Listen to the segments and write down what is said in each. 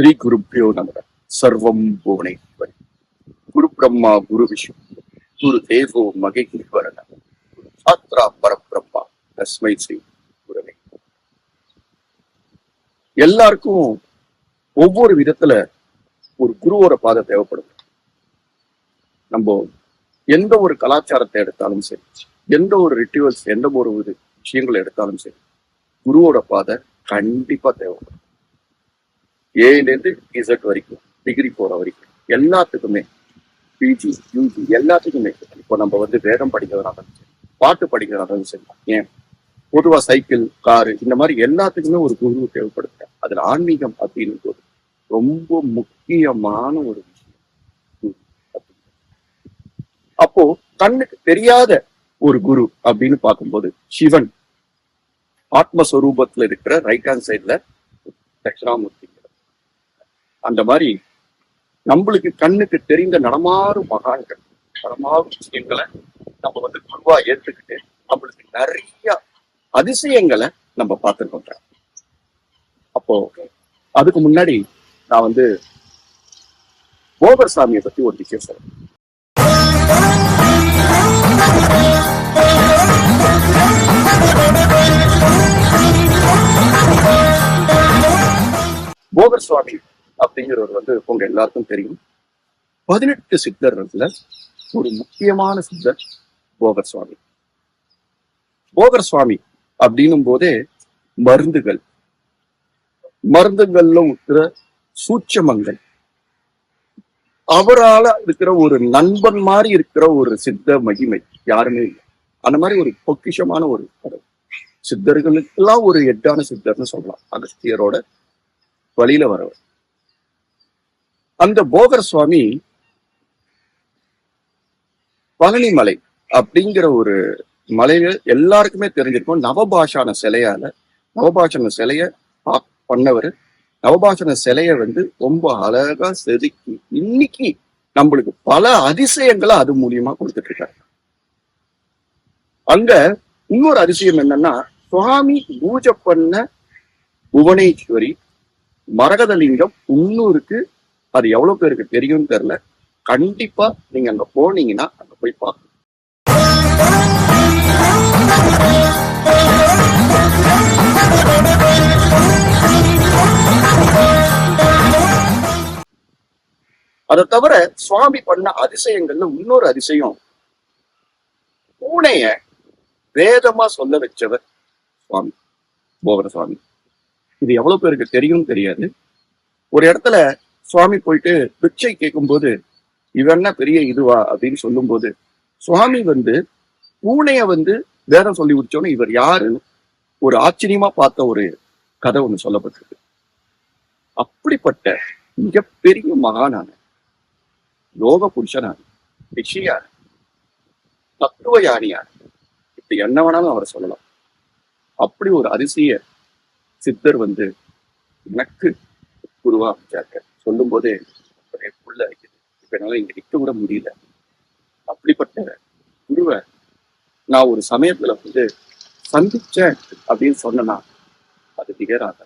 ஸ்ரீ குருப்பியோ நமக. சர்வம் புவனேஸ்வரி. குரு பிரம்மா குரு விஷ்ணு குரு தேவோ மகேஸ்வரன சாத்ரா பரபிரம்மா. தஸ்மை ஸ்ரீ குருவே. எல்லாருக்கும் ஒவ்வொரு விதத்துல ஒரு குருவோட பாதை தேவைப்படுது. நம்ம எந்த ஒரு கலாச்சாரத்தை எடுத்தாலும் சரி எந்த ஒரு ரிட்டுவல்ஸ் எந்த ஒரு இது விஷயங்களை எடுத்தாலும் சரி குருவோட பாதை கண்டிப்பா தேவைப்படும் ஏலேருந்து இசட் வரைக்கும் டிகிரி போற வரைக்கும். எல்லாத்துக்குமே பிஜி யூஜி எல்லாத்துக்குமே. இப்போ நம்ம வந்து வேதம் படிக்கிறதாலும் சரி பாட்டு படிக்கிறதாலும் சரி ஏன்? பொதுவாக சைக்கிள் காரு இந்த மாதிரி எல்லாத்துக்குமே ஒரு குரு தேவைப்படுது. அதுல ஆன்மீகம் அப்படின்னு ஒரு ரொம்ப முக்கியமான ஒரு விஷயம். அப்போ கண்ணுக்கு தெரியாத ஒரு குரு அப்படின்னு பார்க்கும்போது சிவன் ஆத்மஸ்வரூபத்துல இருக்கிற ரைட் ஹேண்ட் சைட்ல தட்சிணாமூர்த்தி. அந்த மாதிரி நம்மளுக்கு கண்ணுக்கு தெரிந்த நடமாறும் மகான்கள் நடமாறும் விஷயங்களை நம்ம வந்து குருவா ஏற்றுக்கிட்டு நம்மளுக்கு நிறைய அதிசயங்களை நம்ம பார்த்துருக்கோம். அப்போ அதுக்கு முன்னாடி நான் வந்து போகர் சாமியை பத்தி ஒரு விஷயம் சொல்றேன். போகர் சுவாமி அப்படிங்கிறவர் வந்து உங்க எல்லாருக்கும் தெரியும். பதினெட்டு சித்தர்ல ஒரு முக்கியமான சித்தர் போகர் சுவாமி. போகர் சுவாமி அப்படின்னும் போதே மருந்துகள் மருந்துகள்ல இருக்கிற சூட்சமங்கள் அவரால இருக்கிற ஒரு நண்பன் மாதிரி இருக்கிற ஒரு சித்த மகிமை யாருமே இல்லை. அந்த மாதிரி ஒரு பொக்கிஷமான ஒரு கடவுள். சித்தர்களுக்கெல்லாம் ஒரு எட்டான சித்தர்னு சொல்லலாம். அகஸ்தியரோட வழியில வரவர். அந்த போகர் சுவாமி பழனிமலை அப்படிங்கிற ஒரு மலையில எல்லாருக்குமே தெரிஞ்சிருக்கும். நவபாஷான சிலையால நவபாஷண சிலைய பண்ணவர். நவபாஷண சிலைய வந்து ரொம்ப அழகா செதுக்கி இன்னைக்கு நம்மளுக்கு பல அதிசயங்களை அது மூலியமா கொடுத்துட்டு இருக்காரு அங்க இன்னொரு அதிசயம் என்னன்னா சுவாமி பூஜை பண்ண புவனேஸ்வரி மரகதலிங்கம் உன்னூருக்கு அது எவ்வளவு பேருக்கு தெரியும்னு தெரியல. கண்டிப்பா நீங்க அங்க போனீங்கன்னா அங்க போய் பார்க்கணும். அதை தவிர சுவாமி பண்ண அதிசயங்கள்ல இன்னொரு அதிசயம். பூனைய வேதமா சொல்ல வச்சவர் சுவாமி போகர சுவாமி. இது எவ்வளவு பேருக்கு தெரியும் தெரியாது. ஒரு இடத்துல சுவாமி போயிட்டு பிச்சை கேட்கும்போது இவன்னா என்ன பெரிய இதுவா? அப்படின்னு சொல்லும்போது சுவாமி வந்து பூனைய வந்து வேதம் சொல்லி முடிச்சோன்னு இவர் யாருன்னு ஒரு ஆச்சரியமா பார்த்த ஒரு கதை ஒண்ணு சொல்லப்பட்டிருக்கு. அப்படிப்பட்ட மிகப்பெரிய மகானான லோக புருஷனான ரிஷியார் தத்துவ யானியார் இப்ப என்ன வேணாலும் அவரை சொல்லலாம். அப்படி ஒரு அதிசய சித்தர் வந்து எனக்கு குருவா அமைச்சார்கள் சொல்லும் போதே ஒரே புள்ள அடிக்குது. இப்ப என்னால இங்க நிற்க கூட முடியல. அப்படிப்பட்ட குருவை நான் ஒரு சமயத்துல வந்து சந்திச்சேன் அப்படின்னு சொன்னேன்னா அது நிகராக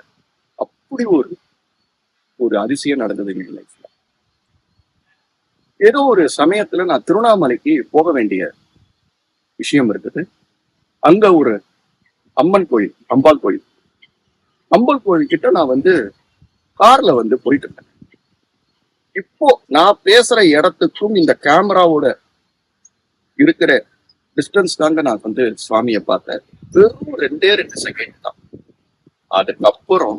அப்படி ஒரு ஒரு அதிசயம் நடந்தது என் லைஃப்ல ஏதோ ஒரு சமயத்துல நான் திருவண்ணாமலைக்கு போக வேண்டிய விஷயம் இருக்குது. அங்க ஒரு அம்மன் கோயில் அம்பாள் கோயில். அம்பாள் கோயில் கிட்ட நான் வந்து கார்ல வந்து போயிட்டு இருந்தேன். நான் பேசுற இடத்துக்கும் இந்த கேமராவோட இருக்கிற டிஸ்டன்ஸ் தாங்க நான் வந்து சுவாமியை பார்த்தேன். வெறும் ரெண்டே ரெண்டு செகண்ட் தான். அதுக்கப்புறம்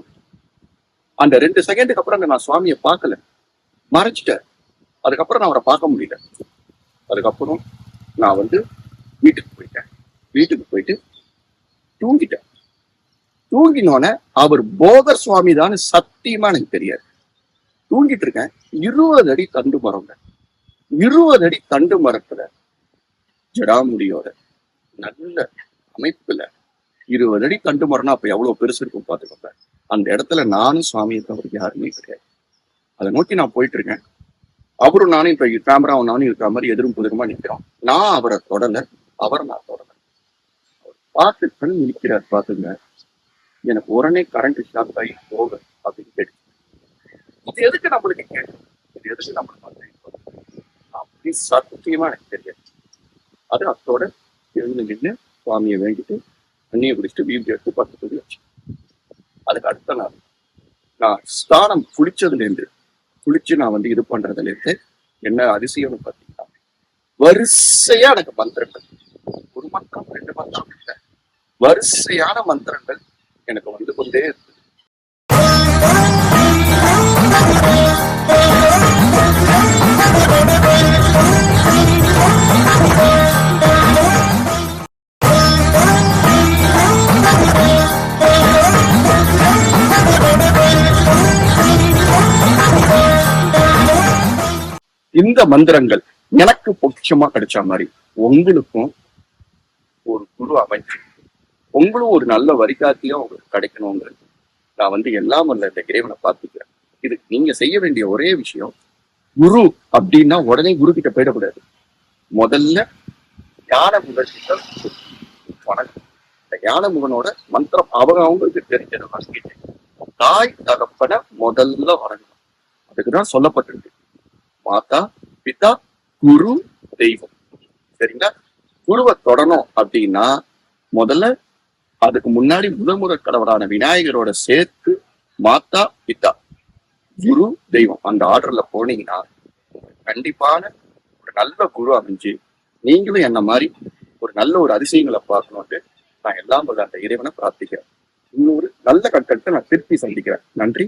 அந்த ரெண்டு செகண்டுக்கு அப்புறம் அங்க நான் சுவாமியை பார்க்கல. மறைச்சிட்டேன். அதுக்கப்புறம் நான் அவரை பார்க்க முடியல. அதுக்கப்புறம் நான் வந்து வீட்டுக்கு போயிட்டேன். வீட்டுக்கு போயிட்டு தூங்கிட்டேன். தூங்கினோடனே அவர் போகர் சுவாமி தான் சத்தியமா எனக்கு தெரியாது. தூங்கிட்டு இருக்கேன். இருபது அடி தண்டு மரங்க இருபது அடி தண்டு மரத்துல ஜடாமுடியோட நல்ல அமைப்புல இருபது அடி தண்டு மரம்னா அப்ப எவ்வளவு பெருசு இருக்கும் பாத்துக்கோங்க. அந்த இடத்துல நானும் சுவாமியை தவிர யாருமே கிடையாது. அதை நோக்கி நான் போயிட்டு இருக்கேன். அவரும் நானும் இப்ப கேமராவும் நானும் இருக்கிற மாதிரி எதிரும் புதிருமா நிக்கிறோம். நான் அவரை தொடல அவரை நான் தொடல. அவர் பார்த்து கண் நிற்கிறார் பாத்துங்க எனக்கு உடனே கரண்ட் ஷாக் ஆகி போக அப்படின்னு கேட்டு இது எதுக்கு நம்மளுக்கு கேட்கும் இது எதுக்கு நம்மளுக்கு அப்படி சத்தியமா எனக்கு தெரியாது. அது அத்தோட எழுந்து நின்று சுவாமியை வேண்டிட்டு தண்ணியை குடிச்சிட்டு வீடு எடுத்து பத்து துணி வச்சு. அதுக்கு அடுத்த நாள் நான் ஸ்நானம் குளிச்சதுலேருந்து குளிச்சு நான் வந்து இது பண்றதுல இருந்து என்ன அதிசயம்னு பார்த்தீங்கன்னா வரிசையா எனக்கு மந்திரங்கள். ஒரு மந்திரம் ரெண்டு மந்திரம் இல்லை. வரிசையான மந்திரங்கள் எனக்கு வந்து கொண்டே இந்த மந்திரங்கள் எனக்கு பொக்கிஷமா கிடைச்ச மாதிரி உங்களுக்கும் ஒரு குரு அமைச்சு உங்களும் ஒரு நல்ல வரிகாத்தியா உங்களுக்கு கிடைக்கணுங்கிறது. நான் வந்து எல்லாம் வல்ல இந்த இறைவனை பார்த்துக்கிறேன். இது நீங்க செய்ய வேண்டிய ஒரே விஷயம் குரு அப்படின்னா உடனே குரு கிட்ட போயிடக்கூடாது. முதல்ல ஞான முகர்கிட்ட வணக்கம் இந்த ஞான முகனோட மந்திரம் அவங்க அவங்களுக்கு தெரிஞ்சதை வாங்கிட்டு தாய் தகப்பனை முதல்ல வணங்கணும். அதுக்குதான் சொல்லப்பட்டிருக்கு. மாதா பிதா குரு தெய்வம். சரிங்களா? குருவை தொடணும் அப்படின்னா முதல்ல அதுக்கு முன்னாடி முதல் முதல் கடவுளான விநாயகரோட சேர்த்து மாதா பிதா குரு தெய்வம் அந்த ஆர்டர்ல போனீங்கன்னா கண்டிப்பான ஒரு நல்ல குரு அமைஞ்சு நீங்களும் என்ன மாதிரி ஒரு நல்ல ஒரு அதிசயங்களை பார்க்கணும்ட்டு நான் எல்லாம் அந்த இறைவனை பிரார்த்திக்கிறேன். இன்னொரு நல்ல கட்டத்தை நான் திருப்பி சந்திக்கிறேன். நன்றி.